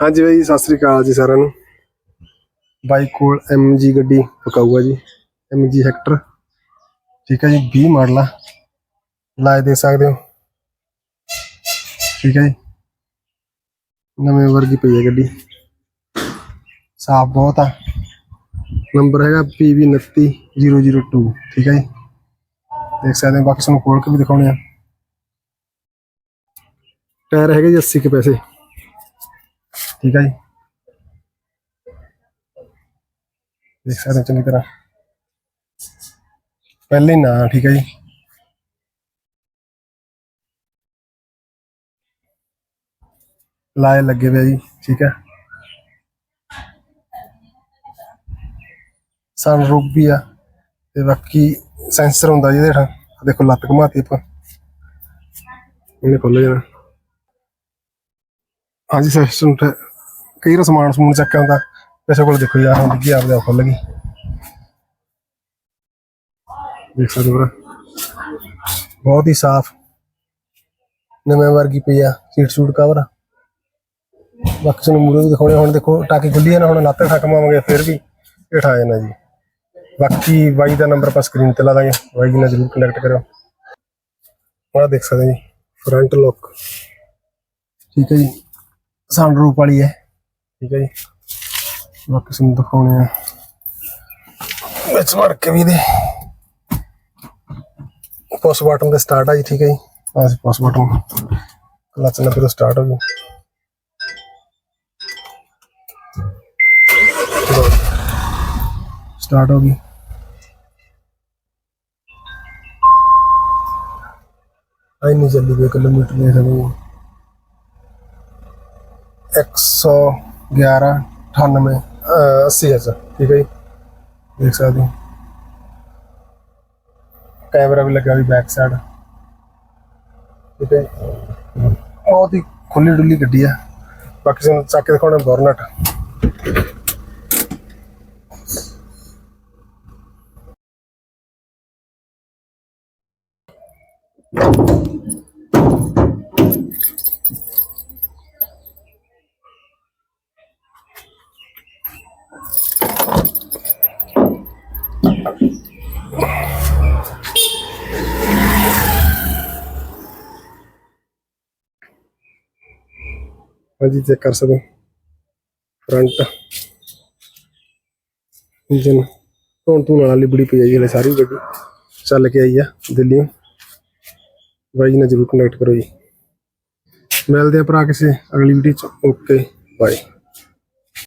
ਹਾਂਜੀ ਬਾਈ, ਸਤਿ ਸ੍ਰੀ ਅਕਾਲ ਜੀ ਸਾਰਿਆਂ ਨੂੰ। ਬਾਈਕ ਕੋਲ ਐਮਜੀ ਗੱਡੀ ਪਕਾਊਗਾ ਜੀ ਐਮਜੀ ਹੈਕਟਰ ਠੀਕ ਹੈ ਜੀ 20 ਮਾਡਲ ਆ। ਲਾਏ ਦੇ ਸਕਦੇ ਹੋ। ਠੀਕ ਹੈ ਜੀ। ਨਵੇਂ ਵਰਗੀ ਪਈ ਹੈ ਗੱਡੀ। ਸਾਫ਼ ਬਹੁਤ ਆ। ਨੰਬਰ ਹੈਗਾ PV29002 ਠੀਕ ਹੈ ਜੀ। ਦੇਖ ਸਕਦੇ ਹੋ, ਬਾਕੀ ਤੁਹਾਨੂੰ ਖੋਲ ਕੇ ਵੀ ਦਿਖਾਉਣੇ ਆ। ਟਾਇਰ ਹੈਗੇ ਜੀ 80 ਕੇ ਪੈਸੇ। ਠੀਕ ਹੈ ਜੀ। ਦੇਖ ਸਕਦੇ ਹੋ ਚੰਗੀ ਤਰ੍ਹਾਂ। ਪਹਿਲੇ ਨਾ, ਠੀਕ ਹੈ ਜੀ। ਲਾਏ ਲੱਗੇ ਹੋਏ ਜੀ, ਠੀਕ ਹੈ ਸਨ ਵੀ ਆ ਤੇ ਬਾਕੀ ਸੈਂਸਰ ਹੁੰਦਾ ਜਿਹਦੇ ਹੇਠਾਂ। ਦੇਖੋ, ਲੱਤ ਘੁਮਾਤੀ ਆਪਾਂ। ਇਹਨੇ ਖੋਲ ਜਾਣਾ ਹਾਂਜੀ ਸਿਸਟਮ ਕਈ ਵਾਰ ਸਮਾਨ ਸਮੂਨ ਚੱਕਿਆ ਹੁੰਦਾ ਕਿਸੇ ਕੋਲ ਦੇਖੋ ਯਾਰ, ਹੁਣ ਕੀ ਆਪਦੇ ਆਪ ਖੁੱਲ ਗਈ। ਦੇਖ ਸਕਦੇ ਹੋ ਬਹੁਤ ਹੀ ਸਾਫ਼, ਨਵੇਂ ਵਰਗੀ ਪਈ ਆ, ਸੀਟ ਸੂਟ ਕਵਰ ਬਾਕੀ ਤੁਹਾਨੂੰ ਮੂਰੇ ਵੀ ਦਿਖਾਉਣੇ, ਹੁਣ ਦੇਖੋ, ਟਾਕੀ ਖੁੱਲੀ ਹੈ ਨਾ, ਹੁਣ ਲੱਤ ਠੱਕ ਮਾਵਾਂਗੇ ਫਿਰ ਵੀ ਹੇਠ ਆ ਜਾਣਾ ਜੀ। ਬਾਕੀ ਬਾਈ ਦਾ ਨੰਬਰ ਆਪਾਂ ਸਕਰੀਨ ਤੇ ਲਾ ਦਾਂਗੇ ਬਾਈ ਜੀ ਨਾਲ ਜਰੂਰ ਕਨੈਕਟ ਕਰਿਓ। ਆਹ ਦੇਖ ਸਕਦੇ ਜੀ ਫਰੰਟ ਲੁੱਕ ਠੀਕ ਹੈ ਜੀ ਸਨਰੂਪ ਵਾਲੀ ਹੈ। ਠੀਕ ਹੈ ਜੀ। ਬਾਕੀ ਤੁਹਾਨੂੰ ਦਿਖਾਉਣੇ ਆ। ਵਿੱਚ ਵੜ ਕੇ ਵੀ ਦੇ ਪੁਸ਼ ਬਟਨ ਦੇ ਸਟਾਰਟ ਆ ਜੀ, ਠੀਕ ਹੈ ਜੀ। ਐਸ ਪੁਸ਼ ਬਟਨ ਕਲਚ ਨਾਲ ਫਿਰ ਸਟਾਰਟ ਹੋ ਗਈ। ਸਟਾਰਟ ਹੋ ਗਈ। ਆਈ ਨਹੀਂ ਚੱਲੀ ਕੋਈ ਕਿਲੋਮੀਟਰ ਨਹੀਂ ਸਾਨੂੰ 100 11 98 80 ਐਚ, ਠੀਕ ਹੈ ਜੀ। ਦੇਖ ਸਕਦੇ ਹੋ। ਕੈਮਰਾ ਵੀ ਲੱਗਾ ਵੀ ਬੈਕ ਸਾਈਡ ਠੀਕ ਹੈ ਬਹੁਤ ਹੀ ਖੁੱਲੀ ਡੁੱਲੀ ਗੱਡੀ ਆ। ਬਾਕੀ ਸਾਨੂੰ ਚੱਕ ਕੇ ਦਿਖਾਉਣਾ ਬੋਰਨਟ ਹਾਂਜੀ, ਚੈੱਕ ਕਰ ਸਕਦੇ। ਫਰੰਟ ਇੰਜਨ ਧੋਣ ਧੂਣ ਵਾਲੀ ਬੜੀ ਪਈ ਹੈ ਹਲੇ ਸਾਰੀ ਗੱਡੀ। ਚੱਲ ਕੇ ਆਈ ਆ ਦਿੱਲੀੋਂ ਬਾਈ ਜੀ ਨਾਲ ਜਰੂਰ ਕਨੈਕਟ ਕਰੋ ਜੀ। ਮਿਲਦੇ ਆ ਭਰਾ ਕਿਸੇ ਅਗਲੀ ਵੀਡੀਓ ਚ। Okay bye